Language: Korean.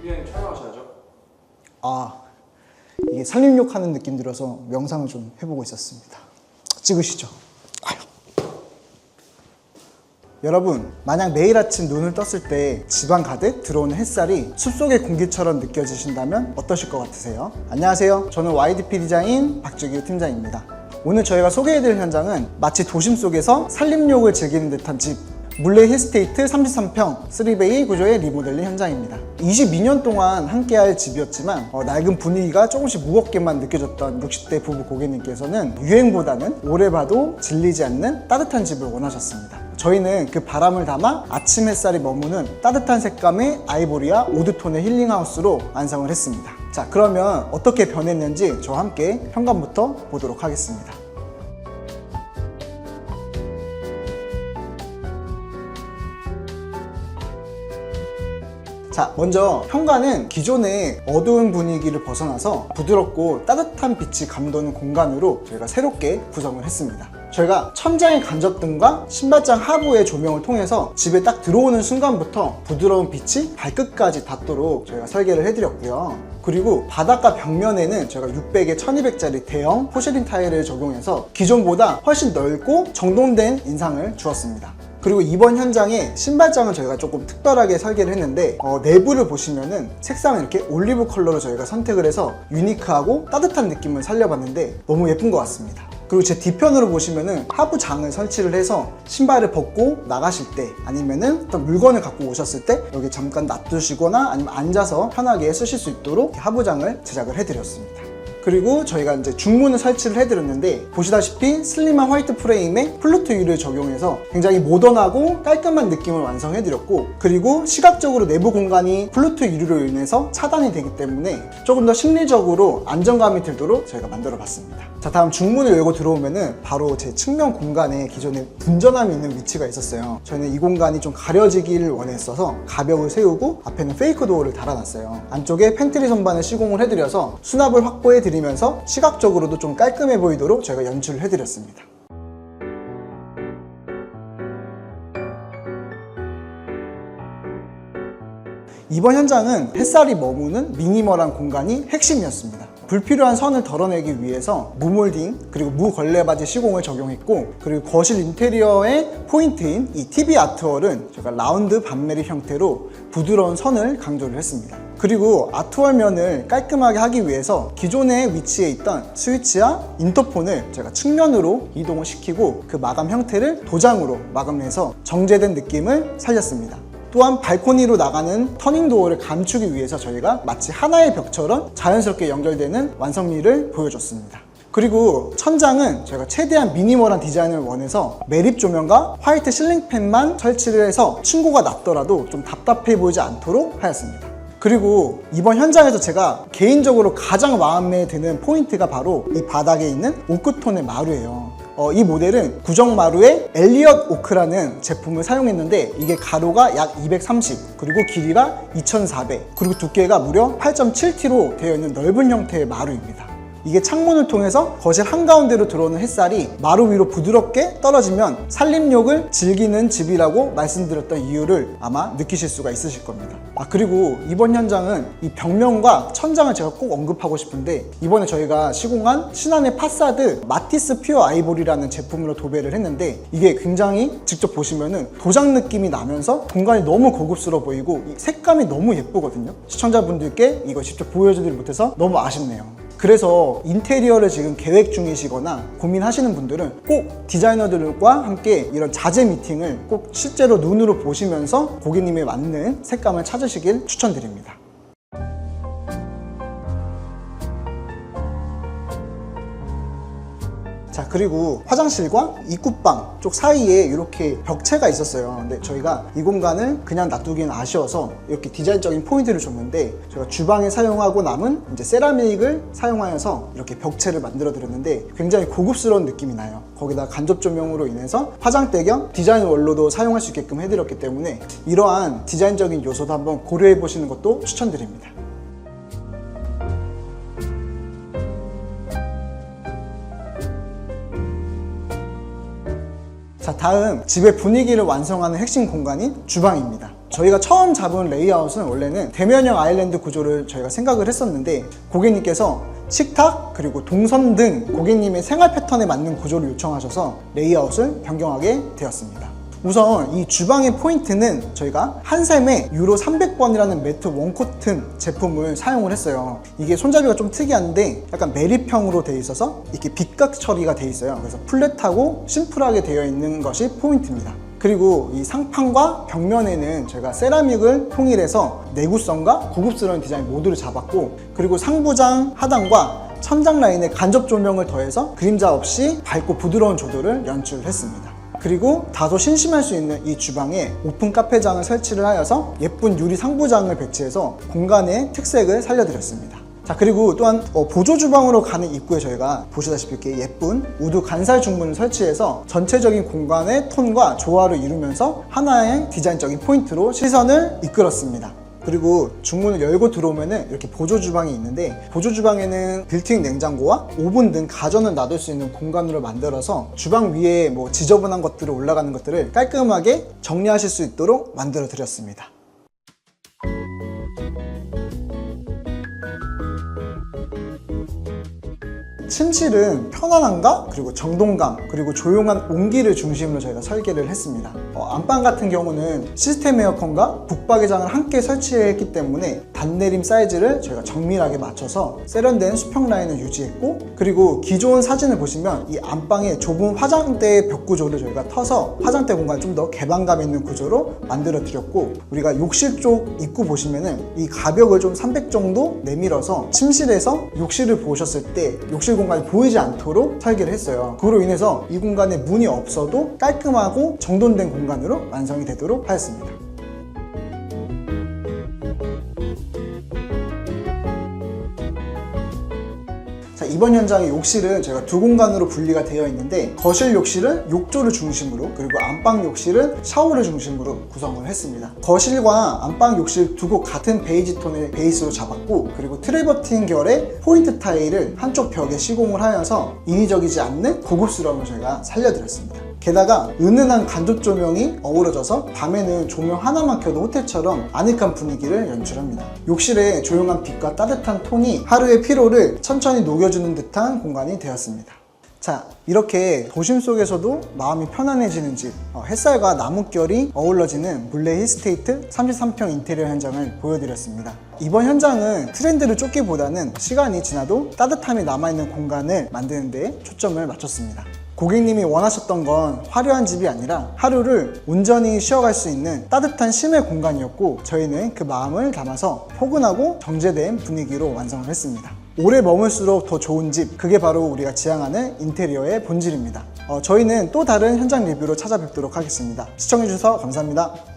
팀장님 촬영하셔야죠. 아 이게 살림욕 하는 느낌 들어서 명상을 좀 해보고 있었습니다. 찍으시죠. 여러분 만약 매일 아침 눈을 떴을 때 집안 가득 들어오는 햇살이 숲속의 공기처럼 느껴지신다면 어떠실 것 같으세요? 안녕하세요. 저는 YDP 디자인 박주기 팀장입니다. 오늘 저희가 소개해드릴 현장은 마치 도심 속에서 살림욕을 즐기는 듯한 집 물레 힐스테이트 33평 3베이 구조의 리모델링 현장입니다. 22년 동안 함께할 집이었지만 어, 낡은 분위기가 조금씩 무겁게만 느껴졌던 60대 부부 고객님께서는 유행보다는 오래 봐도 질리지 않는 따뜻한 집을 원하셨습니다. 저희는 그 바람을 담아 아침 햇살이 머무는 따뜻한 색감의 아이보리와 오드톤의 힐링하우스로 완성을 했습니다. 자, 그러면 어떻게 변했는지 저와 함께 현관부터 보도록 하겠습니다. 자, 먼저 현관은 기존의 어두운 분위기를 벗어나서 부드럽고 따뜻한 빛이 감도는 공간으로 저희가 새롭게 구성을 했습니다. 저희가 천장의 간접등과 신발장 하부의 조명을 통해서 집에 딱 들어오는 순간부터 부드러운 빛이 발끝까지 닿도록 저희가 설계를 해드렸고요. 그리고 바닥과 벽면에는 저희가 600에 1200짜리 대형 포쉐린 타일을 적용해서 기존보다 훨씬 넓고 정돈된 인상을 주었습니다. 그리고 이번 현장에 신발장은 저희가 조금 특별하게 설계를 했는데 어, 내부를 보시면은 색상을 이렇게 올리브 컬러로 저희가 선택을 해서 유니크하고 따뜻한 느낌을 살려봤는데 너무 예쁜 것 같습니다. 그리고 제 뒤편으로 보시면은 하부 장을 설치를 해서 신발을 벗고 나가실 때 아니면은 어떤 물건을 갖고 오셨을 때 여기 잠깐 놔두시거나 아니면 앉아서 편하게 쓰실 수 있도록 하부 장을 제작을 해드렸습니다. 그리고 저희가 이제 중문을 설치를 해드렸는데 보시다시피 슬림한 화이트 프레임에 플루트 유를 적용해서 굉장히 모던하고 깔끔한 느낌을 완성해드렸고 그리고 시각적으로 내부 공간이 플루트 유리로 인해서 차단이 되기 때문에 조금 더 심리적으로 안정감이 들도록 저희가 만들어 봤습니다. 자 다음 중문을 열고 들어오면은 바로 제 측면 공간에 기존에 분전함이 있는 위치가 있었어요. 저희는 이 공간이 좀 가려지기를 원했어서 가벽을 세우고 앞에는 페이크 도어를 달아놨어요. 안쪽에 팬트리 선반을 시공을 해드려서 수납을 확보해 드 리면서 시각적으로도 좀 깔끔해 보이도록 저희가 연출을 해드렸습니다. 이번 현장은 햇살이 머무는 미니멀한 공간이 핵심이었습니다. 불필요한 선을 덜어내기 위해서 무몰딩 그리고 무걸레바지 시공을 적용했고 그리고 거실 인테리어의 포인트인 이 TV 아트월은 제가 라운드 반메리 형태로 부드러운 선을 강조를 했습니다. 그리고 아트월 면을 깔끔하게 하기 위해서 기존에 위치해 있던 스위치와 인터폰을 제가 측면으로 이동을 시키고 그 마감 형태를 도장으로 마감해서 정제된 느낌을 살렸습니다. 또한 발코니로 나가는 터닝 도어를 감추기 위해서 저희가 마치 하나의 벽처럼 자연스럽게 연결되는 완성미를 보여줬습니다. 그리고 천장은 저희가 최대한 미니멀한 디자인을 원해서 매립 조명과 화이트 실링팬만 설치를 해서 층고가 낮더라도 좀 답답해 보이지 않도록 하였습니다. 그리고 이번 현장에서 제가 개인적으로 가장 마음에 드는 포인트가 바로 이 바닥에 있는 오크톤의 마루예요. 어, 이 모델은 구정마루의 엘리엇 오크라는 제품을 사용했는데 이게 가로가 약 230 그리고 길이가 2400 그리고 두께가 무려 8.7T로 되어 있는 넓은 형태의 마루입니다. 이게 창문을 통해서 거실 한가운데로 들어오는 햇살이 마루 위로 부드럽게 떨어지면 산림욕을 즐기는 집이라고 말씀드렸던 이유를 아마 느끼실 수가 있으실 겁니다. 아 그리고 이번 현장은 이 벽면과 천장을 제가 꼭 언급하고 싶은데 이번에 저희가 시공한 신안의 파사드 마티스 퓨어 아이보리라는 제품으로 도배를 했는데 이게 굉장히 직접 보시면은 도장 느낌이 나면서 공간이 너무 고급스러워 보이고 이 색감이 너무 예쁘거든요. 시청자분들께 이거 직접 보여주지 못해서 너무 아쉽네요. 그래서 인테리어를 지금 계획 중이시거나 고민하시는 분들은 꼭 디자이너들과 함께 이런 자재 미팅을 꼭 실제로 눈으로 보시면서 고객님에 맞는 색감을 찾으시길 추천드립니다. 그리고 화장실과 입구방 쪽 사이에 이렇게 벽체가 있었어요. 근데 저희가 이 공간을 그냥 놔두기는 아쉬워서 이렇게 디자인적인 포인트를 줬는데 저희가 주방에 사용하고 남은 이제 세라믹을 사용하여서 이렇게 벽체를 만들어 드렸는데 굉장히 고급스러운 느낌이 나요. 거기다 간접 조명으로 인해서 화장대 겸 디자인 원로도 사용할 수 있게끔 해드렸기 때문에 이러한 디자인적인 요소도 한번 고려해 보시는 것도 추천드립니다 자 다음 집의 분위기를 완성하는 핵심 공간인 주방입니다 저희가 처음 잡은 레이아웃은 원래는 대면형 아일랜드 구조를 저희가 생각을 했었는데 고객님께서 식탁 그리고 동선 등 고객님의 생활 패턴에 맞는 구조를 요청하셔서 레이아웃을 변경하게 되었습니다. 우선 이 주방의 포인트는 저희가 한샘의 유로 300번이라는 매트 원코튼 제품을 사용을 했어요. 이게 손잡이가 좀 특이한데 약간 매립형으로 되어 있어서 이렇게 빗각 처리가 되어 있어요. 그래서 플랫하고 심플하게 되어 있는 것이 포인트입니다. 그리고 이 상판과 벽면에는 저희가 세라믹을 통일해서 내구성과 고급스러운 디자인 모두를 잡았고 그리고 상부장 하단과 천장 라인에 간접 조명을 더해서 그림자 없이 밝고 부드러운 조도를 연출했습니다. 그리고 다소 심심할 수 있는 이 주방에 오픈 카페장을 설치를 하여서 예쁜 유리 상부장을 배치해서 공간의 특색을 살려드렸습니다. 자 그리고 또한 어, 보조 주방으로 가는 입구에 저희가 보시다시피 이렇게 예쁜 우드 간살 중문을 설치해서 전체적인 공간의 톤과 조화를 이루면서 하나의 디자인적인 포인트로 시선을 이끌었습니다. 그리고 중문을 열고 들어오면은 이렇게 보조 주방이 있는데 보조 주방에는 빌트인 냉장고와 오븐 등 가전을 놔둘 수 있는 공간으로 만들어서 주방 위에 뭐 지저분한 것들을 올라가는 것들을 깔끔하게 정리하실 수 있도록 만들어 드렸습니다. 침실은 편안함과 그리고 정동감 그리고 조용한 온기를 중심으로 저희가 설계를 했습니다. 어, 안방 같은 경우는 시스템 에어컨과 북박이장을 함께 설치했기 때문에 단내림 사이즈를 저희가 정밀하게 맞춰서 세련된 수평 라인을 유지했고 그리고 기존 사진을 보시면 이 안방에 좁은 화장대 벽 구조를 저희가 터서 화장대 공간을 좀 더 개방감 있는 구조로 만들어 드렸고 우리가 욕실 쪽 입구 보시면은 이 가벽을 좀 300 정도 내밀어서 침실에서 욕실을 보셨을 때 욕실 공간이 보이지 않도록 설계를 했어요. 그로 인해서 이 공간에 문이 없어도 깔끔하고 정돈된 공간으로 완성이 되도록 하였습니다. 이번 현장의 욕실은 저희가 두 공간으로 분리가 되어 있는데 거실 욕실은 욕조를 중심으로 그리고 안방 욕실은 샤워를 중심으로 구성을 했습니다. 거실과 안방 욕실 두 곳 같은 베이지 톤의 베이스로 잡았고 그리고 트레버틴 결의 포인트 타일을 한쪽 벽에 시공을 하여서 인위적이지 않는 고급스러움을 저희가 살려드렸습니다. 게다가 은은한 간접 조명이 어우러져서 밤에는 조명 하나만 켜도 호텔처럼 아늑한 분위기를 연출합니다. 욕실의 조용한 빛과 따뜻한 톤이 하루의 피로를 천천히 녹여주는 듯한 공간이 되었습니다. 자, 이렇게 도심 속에서도 마음이 편안해지는 집, 어, 햇살과 나뭇결이 어우러지는 물레 힐스테이트 33평 인테리어 현장을 보여드렸습니다. 이번 현장은 트렌드를 쫓기보다는 시간이 지나도 따뜻함이 남아있는 공간을 만드는 데 초점을 맞췄습니다. 고객님이 원하셨던 건 화려한 집이 아니라 하루를 온전히 쉬어갈 수 있는 따뜻한 심의 공간이었고 저희는 그 마음을 담아서 포근하고 정제된 분위기로 완성을 했습니다. 오래 머물수록 더 좋은 집, 그게 바로 우리가 지향하는 인테리어의 본질입니다. 어, 저희는 또 다른 현장 리뷰로 찾아뵙도록 하겠습니다. 시청해주셔서 감사합니다.